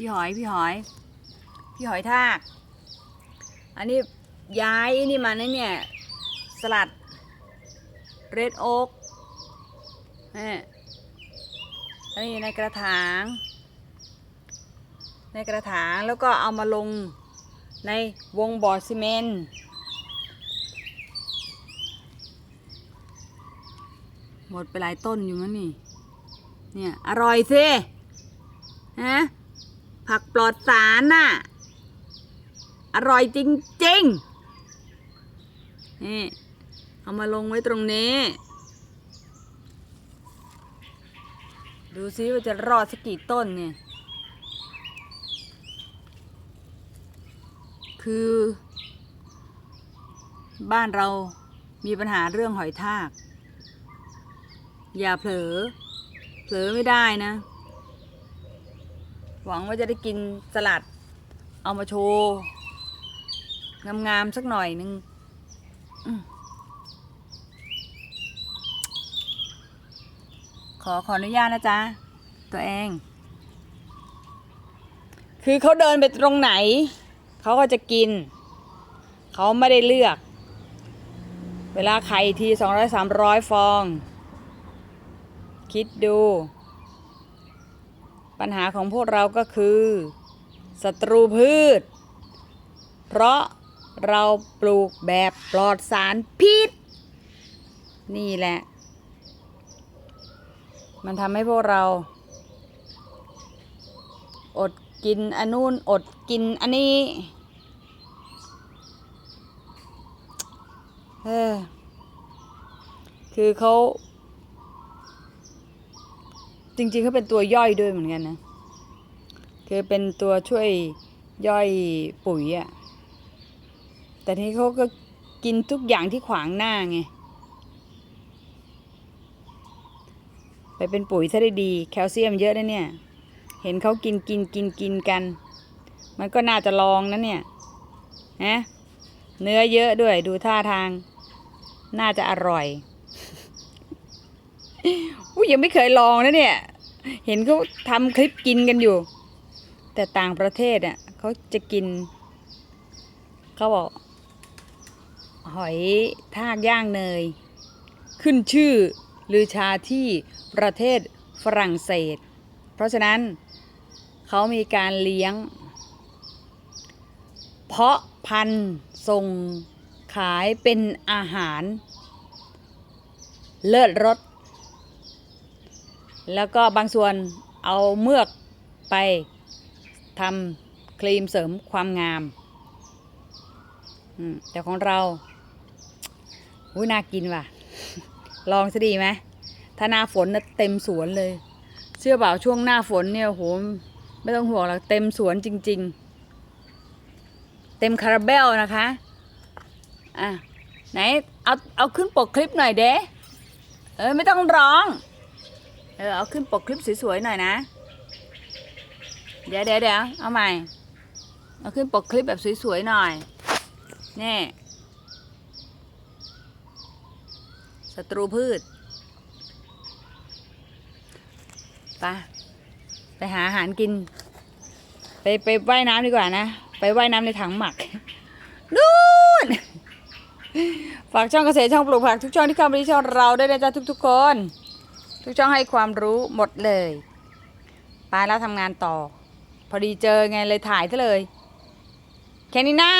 พี่หอยพี่หอย พี่หอยทากอันนี้ย้ายนี่มานะเนี่ยสลัดเรดโอ๊กนี่อันนี้ในกระถาง ในกระถางแล้วก็เอามาลงในวงบ่อซีเมนต์หมดไปหลายต้นอยู่มั้งนี่ เนี่ย อร่อยสิฮะ ผักปลอดสารน่ะ อร่อยจริงๆ นี่ เอามาลงไว้ตรงนี้ ดูซิว่าจะรอดสักกี่ต้นเนี่ย คือ บ้านเรามีปัญหาเรื่องหอยทาก อย่าเผลอ เผลอไม่ได้นะ หวังว่าจะได้กินสลัด เอามาโชว์งามๆสักหน่อยนึงอขอขออนุญาตนะจ๊ะ ตัวเอง คือเขาเดินไปตรงไหน เขาก็จะกิน เขาไม่ได้เลือก เวลาไข่ทีสองร้อยสามร้อยฟอง คิดดู ปัญหาของพวกเราก็คือศัตรูพืช เพราะเราปลูกแบบปลอดสารพิษ นี่แหละ มันทำให้พวกเรา อดกินอันนู้นอดกินอันนี้เออคือเขา จริงๆเขาเป็นตัวย่อยด้วยเหมือนกันนะ คือเป็นตัวช่วยย่อยปุ๋ยอะ่ะ แต่ทีนี้เขาก็กินทุกอย่างที่ขวางหน้าไง ไปเป็นปุ๋ยซะได้ดี แคลเซียมเยอะนะเนี่ย เห็นเขากินกินกินกินกัน มันก็น่าจะลองนะเนี่ยนะเนื้อเยอะด้วยดูท่าทาง น่าจะอร่อยอุ้ยยังไม่เคยลองนะเนี่ย เห็นเขาทำคลิปกินกันอยู่ แต่ต่างประเทศอะเขาจะกินเขาบอก หอยทากย่างเนย ขึ้นชื่อลือชาที่ประเทศฝรั่งเศส เพราะฉะนั้นเขามีการเลี้ยง เพาะพันธุ์ส่งขายเป็นอาหาร เลิศรส แล้วก็บางส่วนเอาเมือกไปทำครีมเสริมความงามแต่ของเราอุ้ยน่ากินว่ะ ลองซะดีไหมถ้าหน้าฝนนะเต็มสวนเลย เชื่อเปล่าช่วงหน้าฝนเนี่ยโหไม่ต้องห่วงหรอกเต็มสวนจริง ๆ เต็มคาราเบลนะคะอะไหนเอาเอาขึ้นปกคลิปหน่อยเด้เออไม่ต้องร้อง เออเอาขึ้นปกคลิปสวยๆหน่อยนะ เดี๋ยวเดี๋ยวเดี๋ยวเอาใหม่ เอาขึ้นปกคลิปแบบสวยๆหน่อย นี่ศัตรูพืชไปไปหาอาหารกิน ไปไปว่ายน้ำดีกว่านะ ไปว่ายน้ำในถังหมักนู่นฝากช่องเกษตรช่องปลูกผักทุกช่องที่เข้ามาที่ช่องเราด้วยนะจ๊ะทุกๆคน ทุกช่องให้ความรู้หมดเลยไปแล้วทำงานต่อ พอดีเจอไงเลยถ่ายซะเลย แค่นี้นะ